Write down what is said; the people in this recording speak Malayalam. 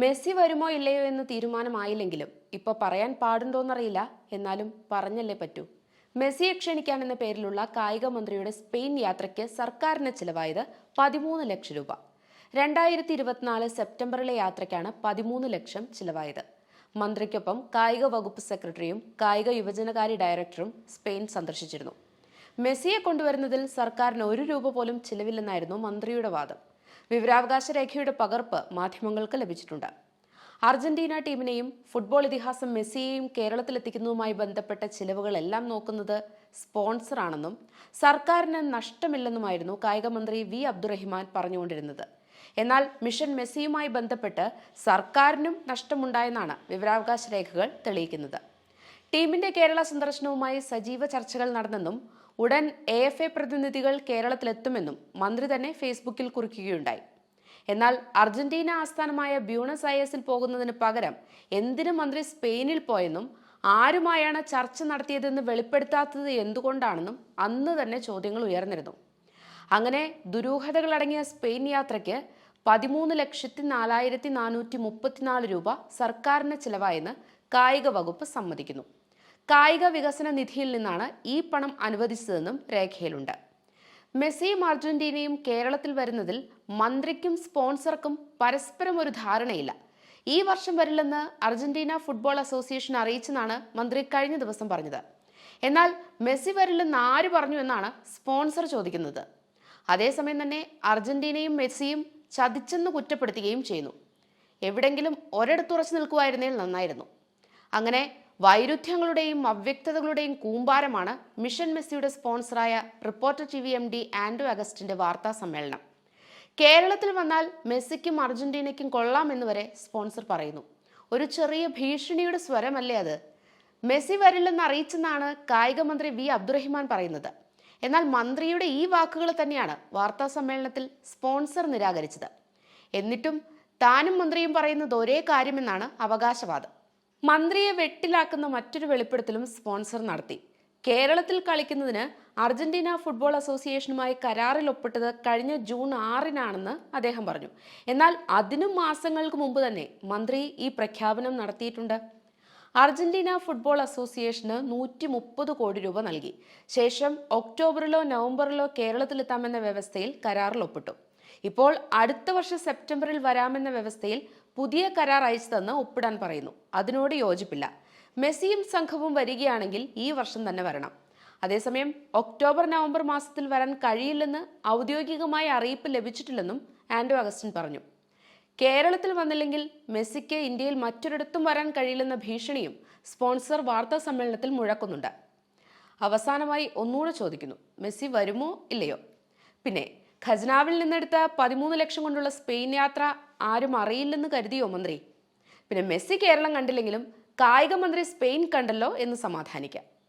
മെസ്സി വരുമോ ഇല്ലയോ എന്ന് തീരുമാനമായില്ലെങ്കിലും ഇപ്പൊ പറയാൻ പാടുണ്ടോന്നറിയില്ല. എന്നാലും പറഞ്ഞല്ലേ പറ്റൂ. മെസ്സിയെ ക്ഷണിക്കാൻ എന്ന പേരിലുള്ള കായിക മന്ത്രിയുടെ സ്പെയിൻ യാത്രയ്ക്ക് സർക്കാരിന് ചിലവായത് പതിമൂന്ന് ലക്ഷം രൂപ. രണ്ടായിരത്തി ഇരുപത്തിനാല് സെപ്റ്റംബറിലെ യാത്രയ്ക്കാണ് പതിമൂന്ന് ലക്ഷം ചിലവായത്. മന്ത്രിക്കൊപ്പം കായിക വകുപ്പ് സെക്രട്ടറിയും കായിക യുവജനകാര്യ ഡയറക്ടറും സ്പെയിൻ സന്ദർശിച്ചിരുന്നു. മെസ്സിയെ കൊണ്ടുവരുന്നതിൽ സർക്കാരിന് ഒരു രൂപ പോലും ചിലവില്ലെന്നായിരുന്നു മന്ത്രിയുടെ വാദം. വിവരാവകാശ രേഖയുടെ പകർപ്പ് മാധ്യമങ്ങൾക്ക് ലഭിച്ചിട്ടുണ്ട്. അർജന്റീന ടീമിനെയും ഫുട്ബോൾ ഇതിഹാസം മെസ്സിയെയും കേരളത്തിലെത്തിക്കുന്നതുമായി ബന്ധപ്പെട്ട ചിലവുകളെല്ലാം നോക്കുന്നത് സ്പോൺസറാണെന്നും സർക്കാരിന് നഷ്ടമില്ലെന്നുമായിരുന്നു കായികമന്ത്രി വി അബ്ദുറഹിമാൻ പറഞ്ഞുകൊണ്ടിരുന്നത്. എന്നാൽ മിഷൻ മെസ്സിയുമായി ബന്ധപ്പെട്ട് സർക്കാരിനും നഷ്ടമുണ്ടായെന്നാണ് വിവരാവകാശ രേഖകൾ തെളിയിക്കുന്നത്. ടീമിന്റെ കേരള സന്ദർശനവുമായി സജീവ ചർച്ചകൾ നടന്നെന്നും ഉടൻ എ എഫ് എ പ്രതിനിധികൾ കേരളത്തിലെത്തുമെന്നും മന്ത്രി തന്നെ ഫേസ്ബുക്കിൽ കുറിക്കുകയുണ്ടായി. എന്നാൽ അർജന്റീന ആസ്ഥാനമായ ബ്യൂണസ് അയേഴ്സിൽ പോകുന്നതിന് പകരം എന്തിനു മന്ത്രി സ്പെയിനിൽ പോയെന്നും ആരുമായാണ് ചർച്ച നടത്തിയതെന്ന് വെളിപ്പെടുത്താത്തത് എന്തുകൊണ്ടാണെന്നും അന്ന് തന്നെ ചോദ്യങ്ങൾ ഉയർന്നിരുന്നു. അങ്ങനെ ദുരൂഹതകളടങ്ങിയ സ്പെയിൻ യാത്രയ്ക്ക് പതിമൂന്ന് ലക്ഷത്തി നാലായിരത്തി നാനൂറ്റി മുപ്പത്തിനാല് രൂപ സർക്കാരിന് ചിലവായെന്ന് കായിക വകുപ്പ് സമ്മതിക്കുന്നു. കായിക വികസന നിധിയിൽ നിന്നാണ് ഈ പണം അനുവദിച്ചതെന്നും രേഖയിലുണ്ട്. മെസ്സിയും അർജന്റീനയും കേരളത്തിൽ വരുന്നതിൽ മന്ത്രിക്കും സ്പോൺസർക്കും പരസ്പരം ഒരു ധാരണയില്ല. ഈ വർഷം വരില്ലെന്ന് അർജന്റീന ഫുട്ബോൾ അസോസിയേഷൻ അറിയിച്ചെന്നാണ് മന്ത്രി കഴിഞ്ഞ ദിവസം പറഞ്ഞത്. എന്നാൽ മെസ്സി വരില്ലെന്ന് ആര് പറഞ്ഞു എന്നാണ് സ്പോൺസർ ചോദിക്കുന്നത്. അതേസമയം തന്നെ അർജന്റീനയും മെസ്സിയും ചതിച്ചെന്ന് കുറ്റപ്പെടുത്തുകയും ചെയ്യുന്നു. എവിടെങ്കിലും ഒരിടത്തുറച്ചു നിൽക്കുമായിരുന്നേൽ നന്നായിരുന്നു. അങ്ങനെ വൈരുദ്ധ്യങ്ങളുടെയും അവ്യക്തതകളുടെയും കൂമ്പാരമാണ് മിഷൻ മെസ്സിയുടെ സ്പോൺസറായ reporter T V M D Anto അഗസ്റ്റിന്റെ വാർത്താ സമ്മേളനം. കേരളത്തിൽ വന്നാൽ മെസ്സിക്കും അർജന്റീനയ്ക്കും കൊള്ളാം എന്ന് വരെ സ്പോൺസർ പറയുന്നു. ഒരു ചെറിയ ഭീഷണിയുടെ സ്വരമല്ലേ അത്? മെസ്സി വരില്ലെന്ന് അറിയിച്ചെന്നാണ് കായിക മന്ത്രി വി അബ്ദുറഹിമാൻ പറയുന്നത്. എന്നാൽ മന്ത്രിയുടെ ഈ വാക്കുകൾ തന്നെയാണ് വാർത്താ സമ്മേളനത്തിൽ സ്പോൺസർ നിരാകരിച്ചത്. എന്നിട്ടും താനും മന്ത്രിയും പറയുന്നത് ഒരേ കാര്യമെന്നാണ് അവകാശവാദം. മന്ത്രിയെ വെട്ടിലാക്കുന്ന മറ്റൊരു വെളിപ്പെടുത്തലും സ്പോൺസർ നടത്തി. കേരളത്തിൽ കളിക്കുന്നതിന് അർജന്റീന ഫുട്ബോൾ അസോസിയേഷനുമായി കരാറിൽ ഒപ്പിട്ടത് കഴിഞ്ഞ ജൂൺ ആറിനാണെന്ന് അദ്ദേഹം പറഞ്ഞു. എന്നാൽ അതിനും മാസങ്ങൾക്ക് മുമ്പ് തന്നെ മന്ത്രി ഈ പ്രഖ്യാപനം നടത്തിയിട്ടുണ്ട്. അർജന്റീന ഫുട്ബോൾ അസോസിയേഷന് നൂറ്റി മുപ്പത് കോടി രൂപ നൽകി. ശേഷം ഒക്ടോബറിലോ നവംബറിലോ കേരളത്തിലെത്താമെന്ന വ്യവസ്ഥയിൽ കരാറിൽ ഒപ്പിട്ടു. ഇപ്പോൾ അടുത്ത വർഷം സെപ്റ്റംബറിൽ വരാമെന്ന വ്യവസ്ഥയിൽ പുതിയ കരാർ അയച്ചു തന്ന് ഒപ്പിടാൻ പറയുന്നു. അതിനോട് യോജിപ്പില്ല. മെസ്സിയും സംഘവും വരികയാണെങ്കിൽ ഈ വർഷം തന്നെ വരണം. അതേസമയം ഒക്ടോബർ നവംബർ മാസത്തിൽ വരാൻ കഴിയില്ലെന്ന് ഔദ്യോഗികമായ അറിയിപ്പ് ലഭിച്ചിട്ടില്ലെന്നും ആൻഡോ അഗസ്റ്റിൻ പറഞ്ഞു. കേരളത്തിൽ വന്നില്ലെങ്കിൽ മെസ്സിക്ക് ഇന്ത്യയിൽ മറ്റൊരിടത്തും വരാൻ കഴിയില്ലെന്ന ഭീഷണിയും സ്പോൺസർ വാർത്താ സമ്മേളനത്തിൽ മുഴക്കുന്നുണ്ട്. അവസാനമായി ഒന്നുകൂടെ ചോദിക്കുന്നു. മെസ്സി വരുമോ ഇല്ലയോ? പിന്നെ ഖജനാവിൽ നിന്നെടുത്ത പതിമൂന്ന് ലക്ഷം കൊണ്ടുള്ള സ്പെയിൻ യാത്ര ആരും അറിയില്ലെന്ന് കരുതിയോ മന്ത്രി? പിന്നെ മെസ്സി കേരളം കണ്ടില്ലെങ്കിലും കായിക മന്ത്രി സ്പെയിൻ കണ്ടല്ലോ എന്ന് സമാധാനിക്കാം.